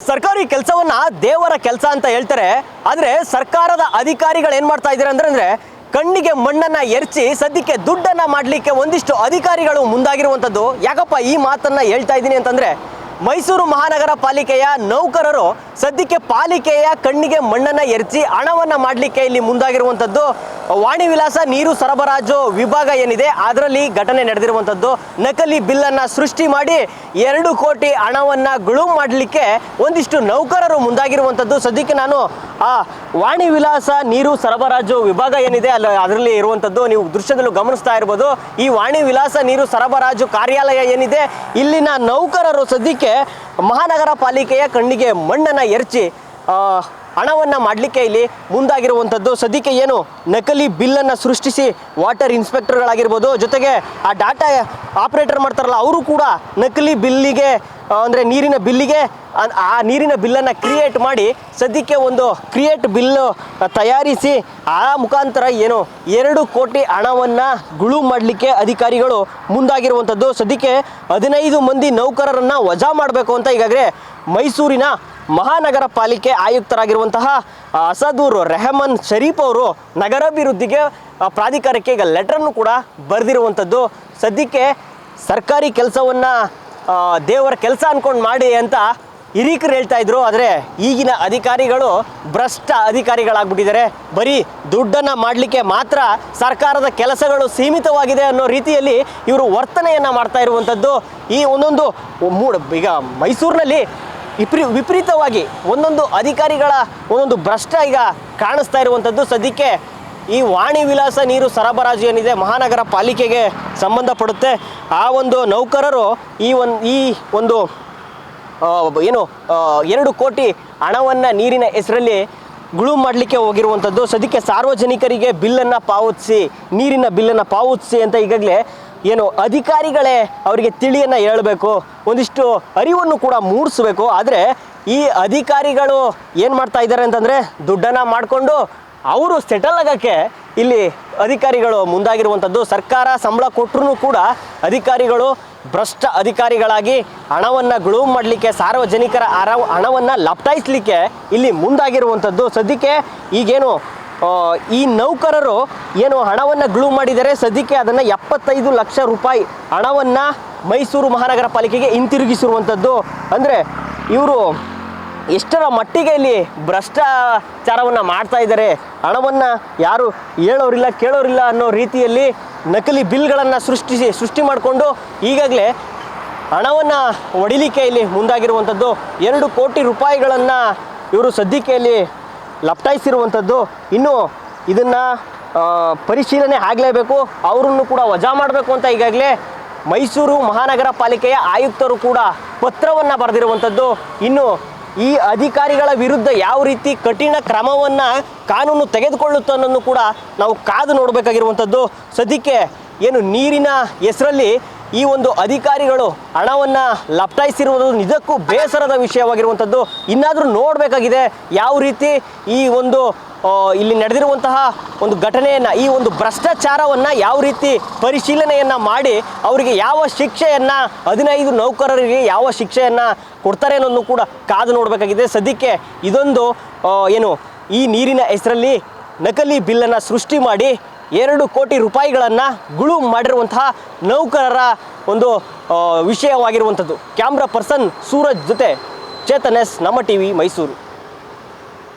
ಸರ್ಕಾರಿ ಕೆಲಸವನ್ನ ದೇವರ ಕೆಲಸ ಅಂತ ಹೇಳ್ತಾರೆ. ಆದ್ರೆ ಸರ್ಕಾರದ ಅಧಿಕಾರಿಗಳು ಏನ್ ಮಾಡ್ತಾ ಇದ್ದಾರೆ ಅಂದ್ರೆ ಅಂದ್ರೆ ಕಣ್ಣಿಗೆ ಮಣ್ಣನ್ನ ಎರಚಿ ಸದ್ಯಕ್ಕೆ ದುಡ್ಡನ್ನ ಮಾಡ್ಲಿಕ್ಕೆ ಒಂದಿಷ್ಟು ಅಧಿಕಾರಿಗಳು ಮುಂದಾಗಿರುವಂಥದ್ದು ಯಾಕಪ್ಪ ಈ ಮಾತನ್ನ ಹೇಳ್ತಾ ಇದ್ದೀನಿ ಅಂತಂದ್ರೆ, ಮೈಸೂರು ಮಹಾನಗರ ಪಾಲಿಕೆಯ ನೌಕರರು ಸದ್ಯಕ್ಕೆ ಪಾಲಿಕೆಯ ಕಣ್ಣಿಗೆ ಮಣ್ಣನ್ನ ಎರಚಿ ಹಣವನ್ನ ಮಾಡಲಿಕ್ಕೆ ಇಲ್ಲಿ ಮುಂದಾಗಿರುವಂಥದ್ದು ವಾಣಿ ವಿಲಾಸ, ನೀರು ಸರಬರಾಜು ವಿಭಾಗ ಏನಿದೆ, ಅದರಲ್ಲಿ ಘಟನೆ ನಡೆದಿರುವಂಥದ್ದು. ನಕಲಿ ಬಿಲ್ಲನ್ನು ಸೃಷ್ಟಿ ಮಾಡಿ ಎರಡು ಕೋಟಿ ಹಣವನ್ನು ಗುಳು ಮಾಡಲಿಕ್ಕೆ ಒಂದಿಷ್ಟು ನೌಕರರು ಮುಂದಾಗಿರುವಂಥದ್ದು. ಸದ್ಯಕ್ಕೆ ನಾನು ಆ ವಾಣಿ ವಿಲಾಸ, ನೀರು ಸರಬರಾಜು ವಿಭಾಗ ಏನಿದೆ, ಅಲ್ಲಿ ಅದರಲ್ಲಿ ಇರುವಂಥದ್ದು ನೀವು ದೃಶ್ಯದಲ್ಲೂ ಗಮನಿಸ್ತಾ ಇರ್ಬೋದು. ಈ ವಾಣಿ ವಿಲಾಸ, ನೀರು ಸರಬರಾಜು ಕಾರ್ಯಾಲಯ ಏನಿದೆ, ಇಲ್ಲಿನ ನೌಕರರು ಸದ್ಯಕ್ಕೆ ಮಹಾನಗರ ಪಾಲಿಕೆಯ ಕಣ್ಣಿಗೆ ಮಣ್ಣನ್ನು ಎರಚಿ ಹಣವನ್ನ ಮಾಡಲಿಕ್ಕೆ ಇಲ್ಲಿ ಮುಂದಾಗಿರುವಂಥದ್ದು. ಸದ್ಯಕ್ಕೆ ಏನು ನಕಲಿ ಬಿಲ್ಲನ್ನು ಸೃಷ್ಟಿಸಿ ವಾಟರ್ ಇನ್ಸ್ಪೆಕ್ಟರ್ಗಳಾಗಿರ್ಬೋದು, ಜೊತೆಗೆ ಆ ಡಾಟಾ ಆಪರೇಟರ್ ಮಾಡ್ತಾರಲ್ಲ, ಅವರು ಕೂಡ ನಕಲಿ ಬಿಲ್ಲಿಗೆ ಅಂದ್ರೆ ನೀರಿನ ಬಿಲ್ಲಿಗೆ ಆ- ನೀರಿನ ಬಿಲ್ಲನ್ನು ಕ್ರಿಯೇಟ್ ಮಾಡಿ ಸದ್ಯಕ್ಕೆ ಒಂದು ಕ್ರಿಯೇಟ್ ಬಿಲ್ಲು ತಯಾರಿಸಿ, ಆ ಮುಖಾಂತರ ಏನು ಎರಡು ಕೋಟಿ ಹಣವನ್ನು ಗುಳು ಮಾಡಲಿಕ್ಕೆ ಅಧಿಕಾರಿಗಳು ಮುಂದಾಗಿರುವಂಥದ್ದು ಸದ್ಯಕ್ಕೆ ಹದಿನೈದು ಮಂದಿ ನೌಕರರನ್ನು ವಜಾ ಮಾಡಬೇಕು ಅಂತ ಈಗಾಗಲೇ ಮೈಸೂರಿನ ಮಹಾನಗರ ಪಾಲಿಕೆ ಆಯುಕ್ತರಾಗಿರುವಂತಹ ಅಸದೂರು ರೆಹಮಾನ್ ಶರೀಫ್ ಅವರು ನಗರಾಭಿವೃದ್ಧಿಗೆ ಪ್ರಾಧಿಕಾರಕ್ಕೆ ಈಗ ಲೆಟರನ್ನು ಕೂಡ ಬರೆದಿರುವಂಥದ್ದು ಸದ್ಯಕ್ಕೆ ಸರ್ಕಾರಿ ಕೆಲಸವನ್ನು ದೇವರ ಕೆಲಸ ಅಂದ್ಕೊಂಡು ಮಾಡಿ ಅಂತ ಹಿರೀಕರು ಹೇಳ್ತಾ ಇದ್ರು. ಆದರೆ ಈಗಿನ ಅಧಿಕಾರಿಗಳು ಭ್ರಷ್ಟ ಅಧಿಕಾರಿಗಳಾಗ್ಬಿಟ್ಟಿದ್ದಾರೆ. ಬರೀ ದುಡ್ಡನ್ನು ಮಾಡಲಿಕ್ಕೆ ಮಾತ್ರ ಸರ್ಕಾರದ ಕೆಲಸಗಳು ಸೀಮಿತವಾಗಿದೆ ಅನ್ನೋ ರೀತಿಯಲ್ಲಿ ಇವರು ವರ್ತನೆಯನ್ನು ಮಾಡ್ತಾ ಇರುವಂಥದ್ದು. ಈ ಒಂದೊಂದು ಮೂಡ್, ಈಗ ಮೈಸೂರಿನಲ್ಲಿ ವಿಪ್ರೀ, ವಿಪರೀತವಾಗಿ ಒಂದೊಂದು ಅಧಿಕಾರಿಗಳ ಒಂದೊಂದು ಭ್ರಷ್ಟ ಈಗ ಕಾಣಿಸ್ತಾ ಇರುವಂಥದ್ದು. ಸದ್ಯಕ್ಕೆ ಈ ವಾಣಿ ವಿಲಾಸ ನೀರು ಸರಬರಾಜು ಏನಿದೆ ಮಹಾನಗರ ಪಾಲಿಕೆಗೆ ಸಂಬಂಧಪಡುತ್ತೆ. ಆ ಒಂದು ನೌಕರರು ಈ ಒಂದು ಈ ಒಂದು ಏನು ಎರಡು ಕೋಟಿ ಹಣವನ್ನು ನೀರಿನ ಹೆಸರಲ್ಲಿ ಗುಳು ಮಾಡಲಿಕ್ಕೆ ಹೋಗಿರುವಂಥದ್ದು ಸದ್ಯಕ್ಕೆ ಸಾರ್ವಜನಿಕರಿಗೆ ಬಿಲ್ಲನ್ನು ಪಾವತಿಸಿ, ನೀರಿನ ಬಿಲ್ಲನ್ನು ಪಾವತಿಸಿ ಅಂತ ಈಗಾಗಲೇ ಏನು ಅಧಿಕಾರಿಗಳೇ ಅವರಿಗೆ ತಿಳಿಯನ್ನು ಹೇಳಬೇಕು. ಒಂದಿಷ್ಟು ಅರಿವನ್ನು ಕೂಡ ಮೂಡಿಸ್ಬೇಕು. ಆದರೆ ಈ ಅಧಿಕಾರಿಗಳು ಏನು ಮಾಡ್ತಾ ಇದ್ದಾರೆ ಅಂತಂದರೆ ದುಡ್ಡನ್ನು ಮಾಡಿಕೊಂಡು ಅವರು ಸೆಟಲ್ ಆಗೋಕ್ಕೆ ಇಲ್ಲಿ ಅಧಿಕಾರಿಗಳು ಮುಂದಾಗಿರುವಂಥದ್ದು. ಸರ್ಕಾರ ಸಂಬಳ ಕೊಟ್ಟರು ಕೂಡ ಅಧಿಕಾರಿಗಳು ಭ್ರಷ್ಟ ಅಧಿಕಾರಿಗಳಾಗಿ ಹಣವನ್ನು ಗುಳುವು ಮಾಡಲಿಕ್ಕೆ, ಸಾರ್ವಜನಿಕರ ಹರ ಹಣವನ್ನು ಲಪ್ತಾಯಿಸಲಿಕ್ಕೆ ಇಲ್ಲಿ ಮುಂದಾಗಿರುವಂಥದ್ದು. ಸದ್ಯಕ್ಕೆ ಈಗೇನು ಈ ನೌಕರರು ಏನು ಹಣವನ್ನು ಗ್ಲೂ ಮಾಡಿದರೆ ಸದ್ಯಕ್ಕೆ ಅದನ್ನು ಎಪ್ಪತ್ತೈದು ಲಕ್ಷ ರೂಪಾಯಿ ಹಣವನ್ನು ಮೈಸೂರು ಮಹಾನಗರ ಪಾಲಿಕೆಗೆ ಹಿಂತಿರುಗಿಸಿರುವಂಥದ್ದು. ಅಂದರೆ ಇವರು ಎಷ್ಟರ ಮಟ್ಟಿಗೆ ಇಲ್ಲಿ ಭ್ರಷ್ಟಾಚಾರವನ್ನು ಮಾಡ್ತಾ ಇದ್ದಾರೆ, ಹಣವನ್ನು ಯಾರು ಹೇಳೋರಿಲ್ಲ, ಕೇಳೋರಿಲ್ಲ ಅನ್ನೋ ರೀತಿಯಲ್ಲಿ ನಕಲಿ ಬಿಲ್ಗಳನ್ನು ಸೃಷ್ಟಿಸಿ, ಸೃಷ್ಟಿ ಮಾಡಿಕೊಂಡು ಈಗಾಗಲೇ ಹಣವನ್ನು ಹೊಡಿಲಿಕ್ಕೆ ಇಲ್ಲಿ ಮುಂದಾಗಿರುವಂಥದ್ದು, ಎರಡು ಕೋಟಿ ರೂಪಾಯಿಗಳನ್ನು ಇವರು ಸದ್ಯಕ್ಕೆ ಇಲ್ಲಿ ಲಪ್ಟಾಯಿಸಿರುವಂಥದ್ದು, ಇನ್ನು ಇದನ್ನು ಪರಿಶೀಲನೆ ಆಗಲೇಬೇಕು, ಅವರನ್ನು ಕೂಡ ವಜಾ ಮಾಡಬೇಕು ಅಂತ ಈಗಾಗಲೇ ಮೈಸೂರು ಮಹಾನಗರ ಪಾಲಿಕೆಯ ಆಯುಕ್ತರು ಕೂಡ ಪತ್ರವನ್ನು ಬರೆದಿರುವಂಥದ್ದು, ಇನ್ನು ಈ ಅಧಿಕಾರಿಗಳ ವಿರುದ್ಧ ಯಾವ ರೀತಿ ಕಠಿಣ ಕ್ರಮವನ್ನು ಕಾನೂನು ತೆಗೆದುಕೊಳ್ಳುತ್ತೆ ಅನ್ನೋದು ಕೂಡ ನಾವು ಕಾದು ನೋಡಬೇಕಾಗಿರುವಂಥದ್ದು. ಸದ್ಯಕ್ಕೆ ಏನು ನೀರಿನ ಹೆಸರಲ್ಲಿ ಈ ಒಂದು ಅಧಿಕಾರಿಗಳು ಹಣವನ್ನು ಲಪ್ಟಾಯಿಸಿರುವುದು ನಿಜಕ್ಕೂ ಬೇಸರದ ವಿಷಯವಾಗಿರುವಂಥದ್ದು. ಇನ್ನಾದರೂ ನೋಡಬೇಕಾಗಿದೆ ಯಾವ ರೀತಿ ಈ ಒಂದು ಇಲ್ಲಿ ನಡೆದಿರುವಂತಹ ಒಂದು ಘಟನೆಯನ್ನು, ಈ ಒಂದು ಭ್ರಷ್ಟಾಚಾರವನ್ನು ಯಾವ ರೀತಿ ಪರಿಶೀಲನೆಯನ್ನು ಮಾಡಿ ಅವರಿಗೆ ಯಾವ ಶಿಕ್ಷೆಯನ್ನು ಹದಿನೈದು ನೌಕರರಿಗೆ ಯಾವ ಶಿಕ್ಷೆಯನ್ನು ಕೊಡ್ತಾರೆ ಅನ್ನೋದನ್ನು ಕೂಡ ಕಾದು ನೋಡಬೇಕಾಗಿದೆ. ಸದ್ಯಕ್ಕೆ ಇದೊಂದು ಏನು, ಈ ನೀರಿನ ಹೆಸರಲ್ಲಿ ನಕಲಿ ಬಿಲ್ಲನ್ನು ಸೃಷ್ಟಿ ಮಾಡಿ ಎರಡು ಕೋಟಿ ರೂಪಾಯಿಗಳನ್ನು ಗುಳು ಮಾಡಿರುವಂತಹ ನೌಕರರ ಒಂದು ವಿಷಯವಾಗಿರುವಂಥದ್ದು. ಕ್ಯಾಮ್ರಾ ಪರ್ಸನ್ ಸೂರಜ್ ಜೊತೆ ಚೇತನ್ ಎಸ್, ನಮ್ಮ ಟಿ ವಿ ಮೈಸೂರು.